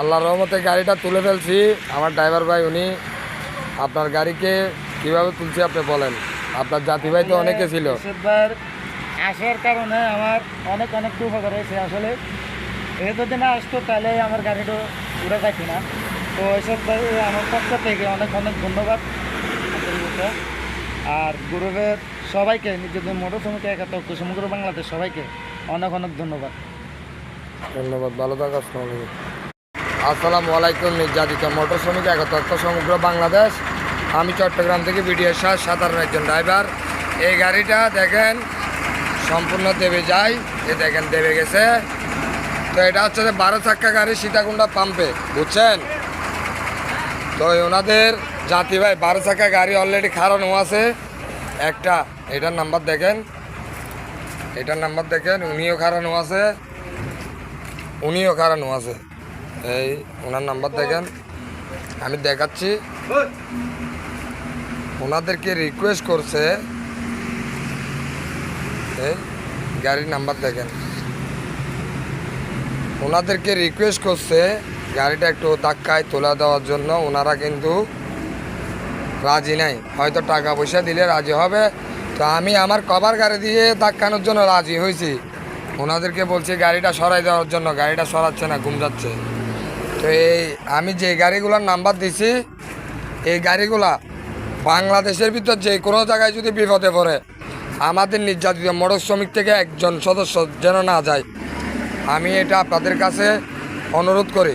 আল্লাহর রহমতে গাড়িটা তুলে ফেলছি। আমার ড্রাইভার ভাই উনি আপনার গাড়িকে কীভাবে তুলছি আপনি বলেন? আপনার জাতি ভাই তো অনেকে ছিল। আসার কারণে আমার অনেক অনেক উপকার হয়েছে আসলে। এ যদি না আসতো তাহলে আমার গাড়িটা উড়ে থাকি না। তো এসব ভাই আমার পক্ষ থেকে অনেক অনেক ধন্যবাদ। আর গ্রুপের সবাইকে নিজেদের মোটর শ্রমিক একাত্তর সমগ্র বাংলাদেশ সবাইকে অনেক অনেক ধন্যবাদ। ধন্যবাদ ভালো থাকা আসসালামু আলাইকুম নির্যাতিতা মোটর শ্রমিক একতত্ত্ব সমগ্র বাংলাদেশ। আমি চট্টগ্রাম থেকে বিডিও শাহ, সাধারণ একজন ড্রাইভার। এই গাড়িটা দেখেন, সম্পূর্ণ দেবে যায় এ দেখেন দেবে গেছে। তো এটা হচ্ছে যে বারো চাক্কা গাড়ি সীতাকুণ্ডা পাম্পে বুঝছেন? তো ওনাদের জাতি ভাই, বারো চাক্কা গাড়ি অলরেডি খারানো আছে। একটা, এটার নাম্বার দেখেন। এটার নাম্বার দেখেন, উনিও খারানো আছে। উনিও খারানো আছে। এই, ওনার নাম্বার দেখেন। আমি দেখাচ্ছি। ওনাদেরকে রিকোয়েস্ট করছে। এই, গাড়ির নাম্বার দেখেন। ওনাদেরকে রিকোয়েস্ট করছে গাড়িটা একটু ধাক্কায় তোলা দেওয়ার জন্য। ওনারা কিন্তু রাজি নাই। হয়তো টাকা পয়সা দিলে রাজি হবে। তো আমি আমার কভার গাড়ি দিয়ে ধাক্কানোর জন্য রাজি হয়েছি। ওনাদেরকে বলছি, গাড়িটা সরাই দেওয়ার জন্য। গাড়িটা সরাচ্ছে না, ঘুম যাচ্ছে। তো এই আমি যে গাড়িগুলোর নাম্বার দিছি, এই গাড়িগুলা বাংলাদেশের ভিতর যে কোনো জায়গায় যদি বিপদে পড়ে, আমাদের নির্যাতিত মোটর শ্রমিক থেকে একজন সদস্য যেন না যায়। আমি এটা আপনাদের কাছে অনুরোধ করি।